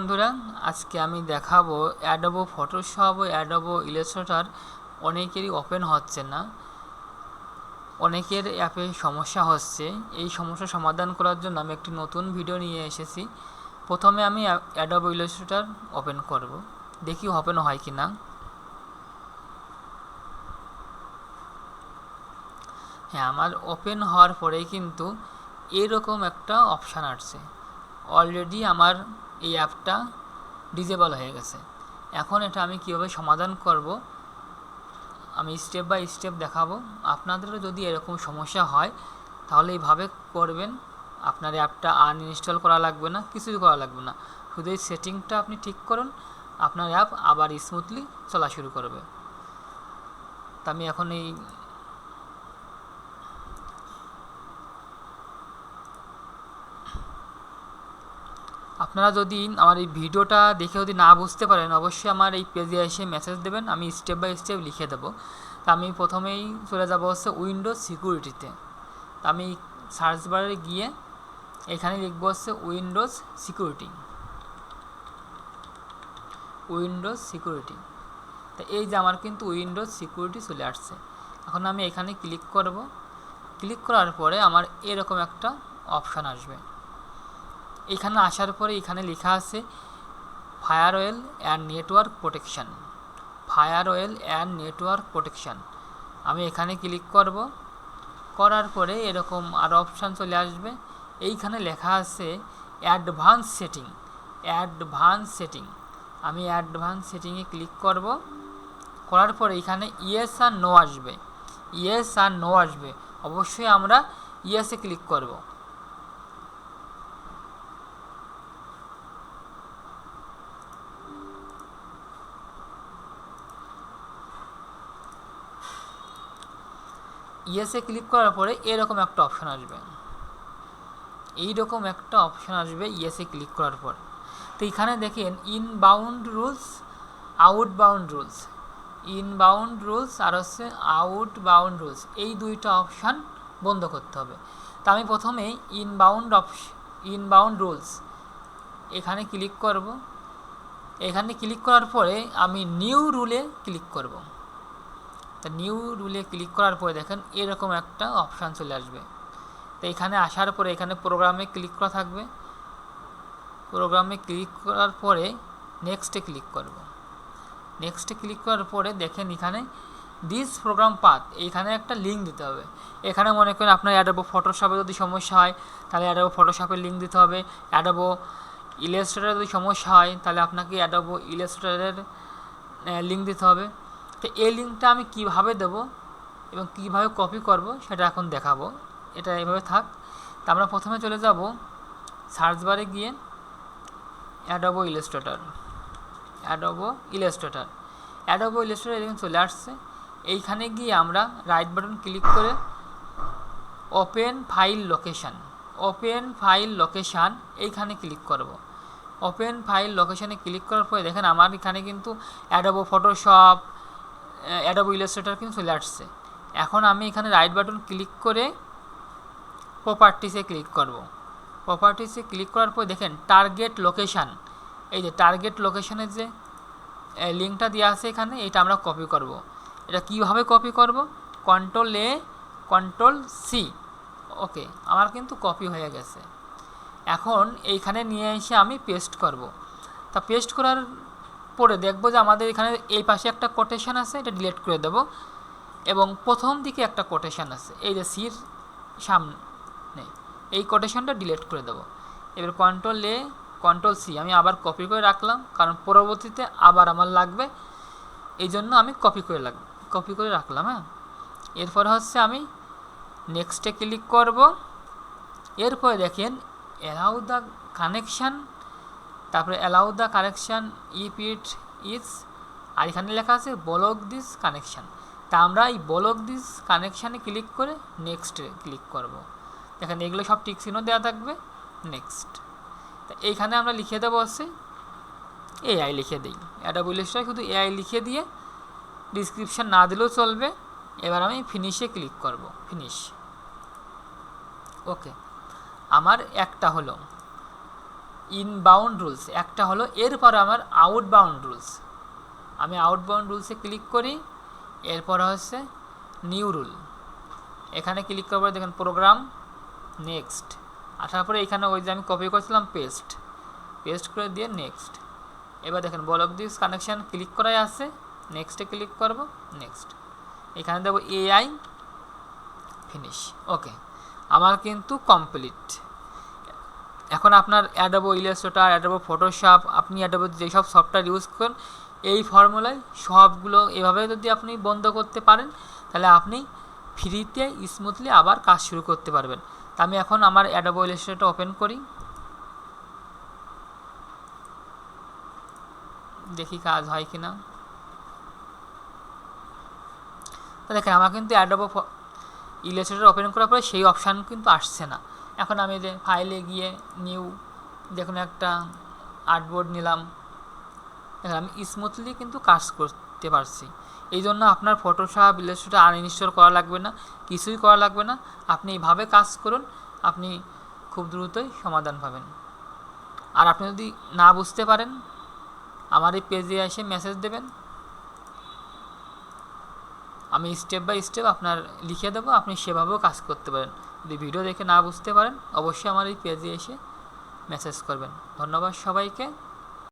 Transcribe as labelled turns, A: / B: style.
A: বন্ধুরা, আজকে আমি দেখাবো অ্যাডোবো ফটোশপ ও অ্যাডোবো ইলাস্ট্রেটর অনেকেরই ওপেন হচ্ছে না। অনেকের অ্যাপে সমস্যা হচ্ছে। এই সমস্যা সমাধান করার জন্য আমি একটি নতুন ভিডিও নিয়ে এসেছি। প্রথমে আমি অ্যাডোবো ইলাস্ট্রেটর ওপেন করব। দেখি ওপেন হয় কি না হ্যাঁ আমার ওপেন হওয়ার পরেই কিন্তু এরকম একটা অপশান আসছে। অলরেডি আমার এই অ্যাপটা ডিজেবল হয়ে গেছে। এখন এটা আমি কীভাবে সমাধান করব, আমি স্টেপ বাই স্টেপ দেখাবো। আপনাদেরও যদি এরকম সমস্যা হয়, তাহলে এইভাবে করবেন। আপনার অ্যাপটা আনইনস্টল করা লাগবে না কিছুই করা লাগবে না। শুধু এই সেটিংটা আপনি ঠিক করুন, আপনার অ্যাপ আবার স্মুথলি চলা শুরু করবে। তা আমি এখন এই আপনারা যদি আমার এই ভিডিওটা দেখে যদি না বুঝতে পারেন, অবশ্যই আমার এই পেজে এসে মেসেজ দেবেন, আমি স্টেপ বাই স্টেপ লিখে দেবো। তা আমি প্রথমেই চলে যাব হচ্ছে উইন্ডোজ সিকিউরিটিতে তা। আমি সার্চ বারে গিয়ে এখানে লিখব হচ্ছে উইন্ডোজ সিকিউরিটি উইন্ডোজ সিকিউরিটি তা এই যে আমার কিন্তু উইন্ডোজ সিকিউরিটি চলে আসছে। এখন আমি এখানে ক্লিক করব। ক্লিক করার পরে আমার এরকম একটা অপশান আসবে। এখানে আসার পরে এখানে লেখা আছে firewall and network protection firewall and network protection আমি এখানে ক্লিক করব। করার পরে এরকম আরও অপশান চলে আসবে। এইখানে লেখা আছে অ্যাডভান্স সেটিং অ্যাডভান্স সেটিং আমি অ্যাডভান্স সেটিংয়ে ক্লিক করব। করার পরে এখানে ইয়েস আর নো আসবে। ইয়েস আর নো আসবে। অবশ্যই আমরা ইয়েসে ক্লিক করব। ইয়েসে ক্লিক করার পরে এরকম একটা অপশান আসবে। এইরকম একটা অপশান আসবে ইয়েসে ক্লিক করার পর। তো এখানে দেখেন inbound rules outbound rules inbound rules আর হচ্ছে আউটবাউন্ড রুলস এই দুইটা অপশান বন্ধ করতে হবে। তা আমি প্রথমে ইনবাউন্ড অপশ ইনবাউন্ড রুলস এখানে ক্লিক করব। এখানে ক্লিক করার পরে আমি নিউ রুলে ক্লিক করব। তা নিউ রুলে ক্লিক করার পরে দেখেন এরকম একটা অপশান চলে আসবে। তো এখানে আসার পরে এখানে প্রোগ্রামে ক্লিক করা থাকবে। প্রোগ্রামে ক্লিক করার পরে নেক্সটে ক্লিক করব। নেক্সটে ক্লিক করার পরে দেখেন এখানে দিস প্রোগ্রাম পাথ এইখানে একটা লিঙ্ক দিতে হবে। এখানে মনে করেন আপনার অ্যাডাবো ফটোশপে যদি সমস্যা হয়, তাহলে অ্যাডাবো ফটোশপের লিঙ্ক দিতে হবে। অ্যাডাবো ইলাস্ট্রেটারে যদি সমস্যা হয়, তাহলে আপনাকে অ্যাডাবো ইলাস্ট্রেটারের লিঙ্ক দিতে হবে। তো এই লিঙ্কটা আমি কীভাবে দেব এবং কীভাবে কপি করব সেটা এখন দেখাবো। এটা এভাবে থাক। তা আমরা প্রথমে চলে যাব সার্চ বারে গিয়ে Adobe Illustrator Adobe Illustrator Adobe Illustrator এরকম চলে আসছে। এইখানে গিয়ে আমরা রাইট বাটন ক্লিক করে open file location open file location এইখানে ক্লিক করব। ওপেন ফাইল লোকেশানে ক্লিক করার পরে দেখেন আমার এখানে কিন্তু অ্যাডোবো ফটোশপ অ্যাডোবো ইলাস্ট্রেটর কিন্তু চলে আসছে। এখন আমি এখানে রাইট বাটন ক্লিক করে প্রপার্টিসে ক্লিক করব। প্রপার্টিসে ক্লিক করার পর দেখেন টার্গেট লোকেশান এই যে টার্গেট লোকেশানের যে লিঙ্কটা দেওয়া আছে এখানে, এটা আমরা কপি করব। এটা কীভাবে কপি করব? Control A control C okay আমার কিন্তু কপি হয়ে গেছে। এখন এইখানে নিয়ে এসে আমি পেস্ট করব। তা পেস্ট করার পরে দেখব যে আমাদের এখানে এই পাশে একটা কোটেশন আছে, এটা ডিলিট করে দেব। এবং প্রথম দিকে একটা কোটেশন আছে, এই যে সির সামনে। এই কোটেশনটা ডিলিট করে দেব। এবার কন্ট্রোল এ কন্ট্রোল সি আমি আবার কপি করে রাখলাম, কারণ পরবর্তীতে আবার আমার লাগবে। এই জন্য আমি কপি করে লাগ কপি করে রাখলাম হ্যাঁ? এরপর হচ্ছে আমি নেক্সটে ক্লিক করব। এরপরে দেখেন অ্যালাউ দ্য কানেকশান তারপরে allow the connection if it is আর এখানে লেখা আছে বলক দিস কানেকশান তা আমরা এই বলক দিস কানেকশানে ক্লিক করে নেক্সটে ক্লিক করব। দেখেন এগুলো সব টিক চিহ্ন দেওয়া থাকবে নেক্সট তা এইখানে আমরা লিখে দেবো হচ্ছে এআই লিখে দিই। এটা বুলেসটা শুধু এআই লিখে দিয়ে ডিসক্রিপশান না দিলেও চলবে। এবার আমি ফিনিশে ক্লিক করব। ফিনিশ ওকে আমার একটা হলো। ইনবাউন্ড রুলস একটা হলো, এরপরে আমার আউটবাউন্ড রুলস আমি আউটবাউন্ড রুলসে ক্লিক করি, এরপরে হচ্ছে নিউ রুল এখানে ক্লিক পরে দেখেন প্রোগ্রাম নেক্সট আসার পরে এখানে ওই যে আমি কপি করেছিলাম পেস্ট পেস্ট করে দিয়ে নেক্সট এবার দেখেন বলক দিস কানেকশান ক্লিক করাই আছে। নেক্সটে ক্লিক করব নেক্সট এখানে দেবো এআই ফিনিশ ওকে আমার কিন্তু কমপ্লিট এখন আপনার অ্যাডাবো ইলাস্ট্রেটার অ্যাডাবো ফটোশপ আপনি অ্যাডাবো যেসব সফটওয়্যার ইউজ করেন, এই ফর্মুলায় সবগুলো এভাবে যদি আপনি বন্ধ করতে পারেন, তাহলে আপনি ফ্রিতে স্মুথলি আবার কাজ শুরু করতে পারবেন। তা আমি এখন আমার অ্যাডাবো ইলাস্ট্রেটর ওপেন করি। দেখি কাজ হয় কি না তো দেখেন, আমার কিন্তু অ্যাডাবো ইলাস্ট্রেটর ওপেন করার পরে সেই অপশান কিন্তু আসছে না। এখন আমি যে ফাইলে গিয়ে নিউ দেখুন একটা আর্টবোর্ড নিলাম দেখেন আমি স্মুথলি কিন্তু কাজ করতে পারছি। এই জন্য আপনার ফটোশপ ইলাস্ট্রেটর আনইনস্টল করা লাগবে না, কিছুই করা লাগবে না। আপনি এইভাবে কাজ করুন, আপনি খুব দ্রুতই সমাধান পাবেন। আর আপনি যদি না বুঝতে পারেন, আমার এই পেজে এসে মেসেজ দেবেন। আমি স্টেপ বাই স্টেপ আপনার লিখে দেবো, আপনি সেভাবেও কাজ করতে পারেন। যদি ভিডিও দেখে না বুঝতে পারেন, অবশ্যই আমার এই পেজে এসে মেসেজ করবেন। ধন্যবাদ সবাইকে।